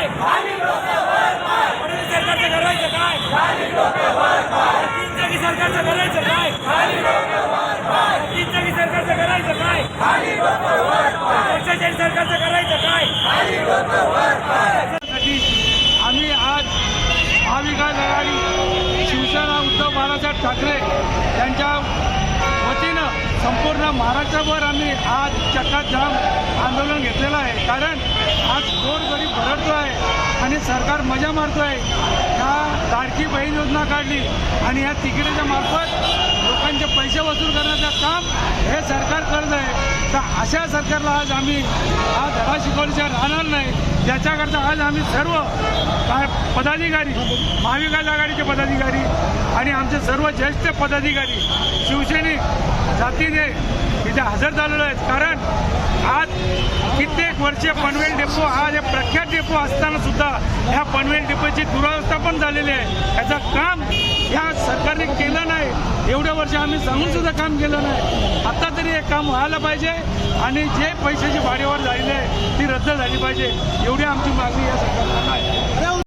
काय? करायचं काय? करायचं काय? करायचं काय? सरकारचं करायचं काय? आम्ही आज महाविकास आघाडी शिवसेना उद्धव बाळासाहेब ठाकरे यांच्या वतीनं संपूर्ण महाराष्ट्रभर आम्ही आज चक्काजाम आंदोलन घेतलेलं आहे. कारण आज गोरगरीब आणि सरकार मजा मारतो आहे ह्या लाडकी बहीण योजना काढली आणि ह्या तिकिटाच्या मार्फत लोकांचे पैसे वसूल करण्याचं काम हे सरकार करत आहे. तर अशा सरकारला आज आम्ही हा धडा शिकवल्याशिवाय राहणार नाही. याच्याकरता आज आम्ही सर्व काय पदाधिकारी महाविकास आघाडीचे पदाधिकारी आणि आमचे सर्व ज्येष्ठ पदाधिकारी शिवसैनिक जातीने इथे हजर झालेलो आहेत. कारण वर्षे पनवेल डेपो हा जे प्रख्यात डेपो असताना सुद्धा ह्या पनवेल डेपोची दुरावस्था पण झालेली आहे. याचं काम ह्या सरकारने केलं नाही. एवढ्या वर्ष आम्ही सांगून सुद्धा काम केलं नाही. आता तरी हे काम व्हायला पाहिजे आणि जे पैशाची भाडेवाढ झालेली आहे ती रद्द झाली पाहिजे. एवढी आमची मागणी या सरकारला नाही